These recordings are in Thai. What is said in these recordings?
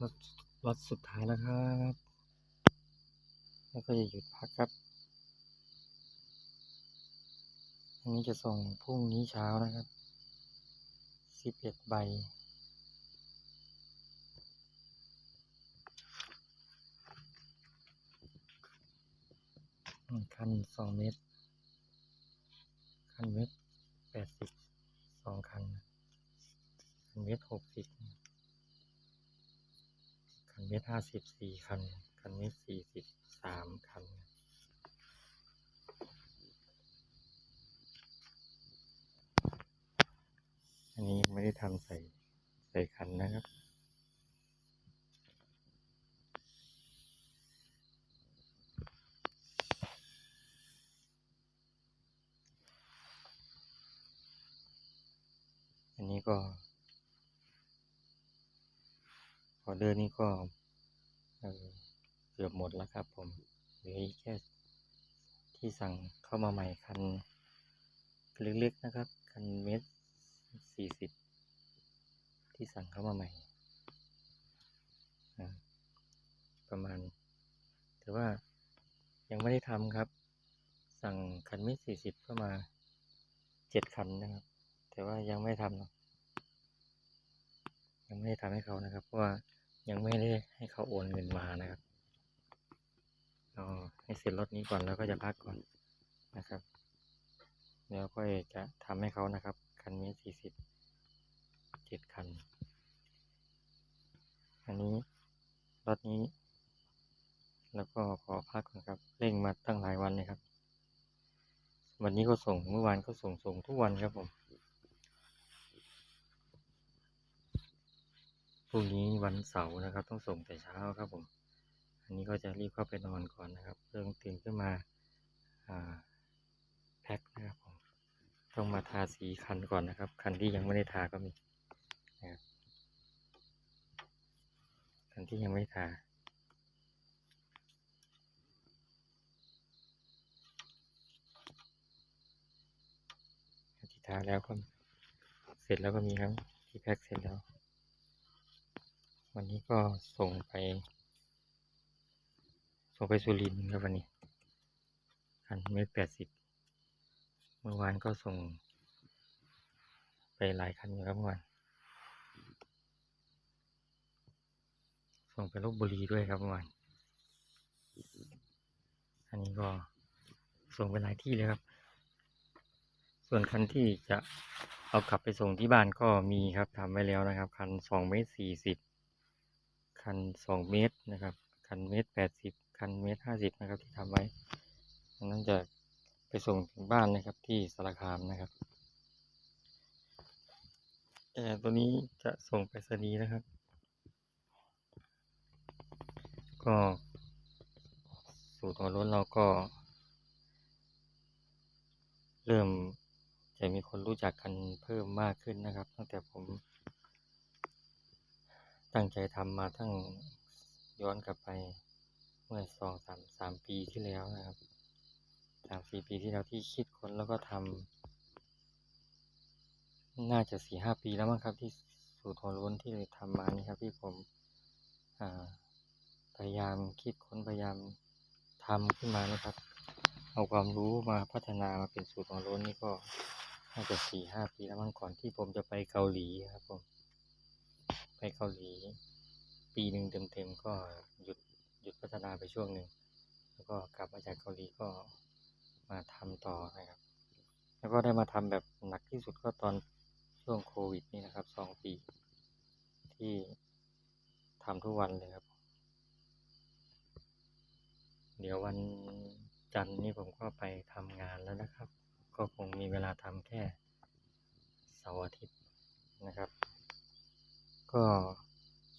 รถรถสุดท้ายแล้วครับ แล้วก็จะหยุดพักครับ อันนี้จะส่งพรุ่งนี้เช้านะครับสิบเอ็ดใบคันสองเมตร คันเมตรแปดสิบสองคัน คันเมตรหกสิบคันเมตรห้าสิบสี่คัน คันเมตรสี่สิบสามคัน อันนี้ยังไม่ได้ทำใส่ใส่คันนะครับอันนี้ก็ออเดอร์นี้ก็ เกือบหมดแล้วครับผมเหลืออีกแค่ที่สั่งเข้ามาใหม่คันเล็กๆนะครับ คันเมตรสี่สิบที่สั่งเข้ามาใหม่ ประมาณถือว่ายังไม่ได้ทำครับ สั่งคันเมตรสี่สิบเข้ามาเจ็ดคันนะครับ แต่ว่ายังไม่ทำยังไม่ได้ทำให้เขานะครับ เพราะว่า ยังไม่ได้ให้เขาโอนเงินมานะครับเอให้เสร็จรถนี้ก่อนแล้วก็จะพักก่อนนะครับแล้วก็จะทำให้เขานะครับ คันนี้สี่สิบเจ็ดคัน อันนี้รถนี้ แล้วก็ขอพักก่อนครับเร่งมาตั้งหลายวันเลยครับ วันนี้ก็ส่งเมื่อวานก็ส่งส่งทุกวันครับผม รุ่งนี้วันเสาร์นะครับ ต้องส่งแต่เช้าครับผม อันนี้ก็จะรีบเข้าไปนอนก่อนนะครับเพิ่งตื่นขึ้นมาแพ็คนะครับผมต้องมาทาสีคันก่อนนะครับ คันที่ยังไม่ได้ทาก็มีนะครับคันที่ยังไม่ทาที่ทาแล้วก็เสร็จแล้วก็มีครับที่แพ็คเสร็จแล้ว วันนี้ก็ส่งไป ส่งไปสุรินทร์ครับวันนี้คันเมตรแปดสิบเมื่อวานก็ส่ง ไปหลายคันอยู่ครับเมื่อวานส่งไปลบบุรีด้วยครับเมื่อวานอันนี้ก็ส่งไปหลายที่เลยครับ ส่วนคันที่จะเอากลับไปส่งที่บ้านก็มีครับทำไว้แล้วนะครับ คันสองเมตรสี่สิบ คันสองเมตรนะครับ คันเมตรแปดสิบคันเมตรห้าสิบนะครับที่ทำไว้อันนั้นจะไปส่งถึงบ้านนะครับที่สารคามนะครับแต่ตัวนี้จะส่งไปรษณีนะครับ ก็สูตรของรถเราก็ เริ่มจะมีคนรู้จักกันเพิ่มมากขึ้นนะครับ ตั้งแต่ผม ตั้งใจทำมาทั้งย้อนกลับไปเมื่อสองสามสามปีที่แล้วนะครับสามสี่ปีที่แล้วที่คิดค้นแล้วก็ทำน่าจะสี่ห้าปีแล้วมั้งครับ ที่สูตรหัวล้นที่ทำมานี่ครับ ที่ผมพยายามคิดค้นพยายามทำขึ้นมานะครับ เอาความรู้มาพัฒนามาเป็นสูตรของโล้นนี่ก็น่าจะสี่ห้าปีแล้วมั้งก่อนที่ผมจะไปเกาหลีครับผม ไปเกาหลี ปีหนึ่งเต็มๆก็หยุดหยุดพัฒนาไปช่วงหนึ่งแล้วก็กลับมาจากเกาหลีก็มาทำต่อนะครับ แล้วก็ได้มาทำแบบหนักที่สุดก็ตอนช่วงโควิดนี่นะครับสองปี ที่ทำทุกวันเลยครับ เดี๋ยววันจันทร์นี้ผมก็ไปทำงานแล้วนะครับ ก็คงมีเวลาทำแค่เสาร์อาทิตย์นะครับ ก็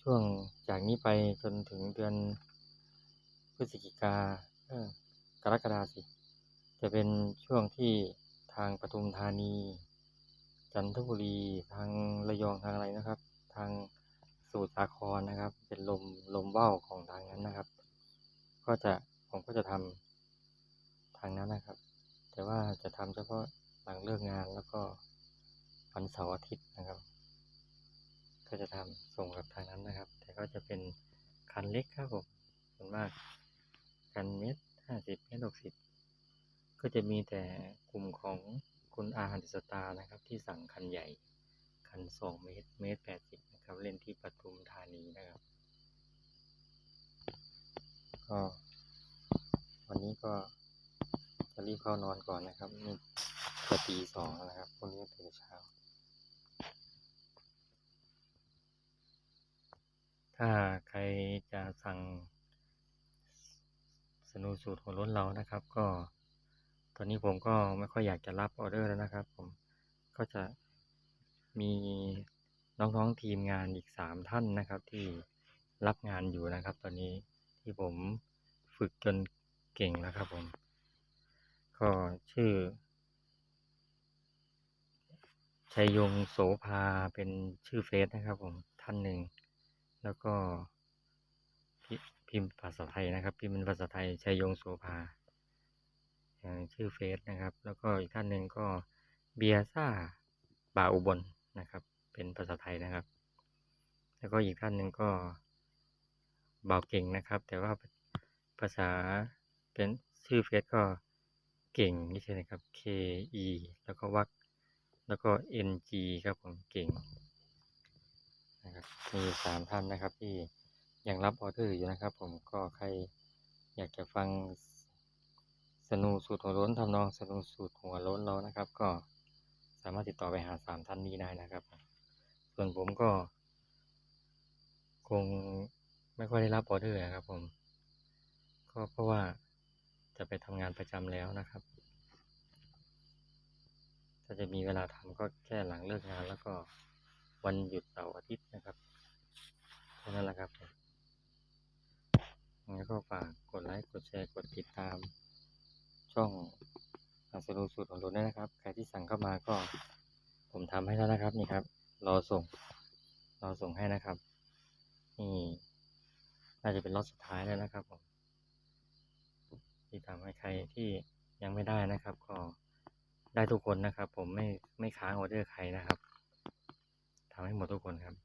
ช่วงจากนี้ไปจนถึงเดือนพฤศจิกาเออกรกฎาสิ จะเป็นช่วงที่ทางปทุมธานี จันทบุรีทางระยองทางอะไรนะครับ ทางสมุทรสาครนะครับ เป็นลมลมว่าวของทางนั้นนะครับ ก็จะผมก็จะทำทางนั้นนะครับ แต่ว่าจะทำเฉพาะหลังเลิกงานแล้วก็วันเสาร์อาทิตย์นะครับ ก็จะทำส่งกับทางนั้นนะครับ แต่ก็จะเป็นคันเล็กครับผมส่วนมากคันเมตรห้าสิบเมตรหกสิบก็จะมีแต่กลุ่มของคุณอาหันสตาร์นะครับ ที่สั่งคันใหญ่ คันสองเมตรเมตรแปดสิบนะครับ เล่นที่ปทุมธานีนะครับ ก็วันนี้ก็จะรีบเข้านอนก่อนนะครับนี่จะตีสองนะครับพรุ่งนี้ตื่นเช้า ถ้าใครจะสั่งสนูสูตรของรถเรานะครับ ก็ ตอนนี้ผมก็ไม่ค่อยอยากจะรับออเดอร์แล้วนะครับ ผมก็จะมีน้องๆทีมงานอีกสามท่านนะครับ ที่รับงานอยู่นะครับ ตอนนี้ที่ผมฝึกจนเก่งแล้วครับผม ก็ชื่อชัยยงโสภาเป็นชื่อเฟซนะครับผมท่านหนึ่ง แล้วก็พิมพ์ภาษาไทยนะครับ พิมพ์เป็นภาษาไทยชัยยงโสภาอย่างชื่อเฟซนะครับ แล้วก็อีกท่านหนึ่งก็เบียซ่าบาอุบลนะครับ เป็นภาษาไทยนะครับ แล้วก็อีกท่านหนึ่งก็บ่าเก่งนะครับ แต่ว่าภาษาเป็นชื่อเฟซก็เก่งนี่ใช่นะครับ K E แล้วก็วักแล้วก็ N G ครับผมเก่ง มีสามท่านนะครับ ที่ยังรับออเดอร์อยู่นะครับ ผมก็ใครอยากจะฟังสนูสูตรหัวล้นทำนองสนูสูตรหัวล้นเรานะครับ ก็สามารถติดต่อไปหาสามท่านนี้ได้นะครับ ส่วนผมก็ คงไม่ค่อยได้รับออเดอร์นะครับ ผม ก็เพราะว่าจะไปทำงานประจำแล้วนะครับ ถ้าจะมีเวลาทำก็แค่หลังเลิกงานแล้วก็ วันหยุดเสาร์อาทิตย์นะครับเท่านั้นแหละครับงั้นก็ฝากกดไลค์กดแชร์กดติดตาม ช่องอาสรูสูตรของราด้วยนะครับ ใครที่สั่งเข้ามาก็ ผมทำให้แล้วนะครับนี่ครับ รอส่ง รอส่งให้นะครับ นี่น่าจะเป็นรอบสุดท้ายแล้วนะครับผมที่ทำให้ใครที่ยังไม่ได้นะครับ ก็ได้ทุกคนนะครับ ผมไม่ไม่ค้างออเดอร์ใครนะครับำให้หมดทุกคนครับ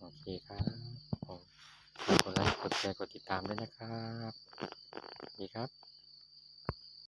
โอเคครับผมฝากกดไลค์กดแชร์กดติดตามด้วยนะครับ ดีครับ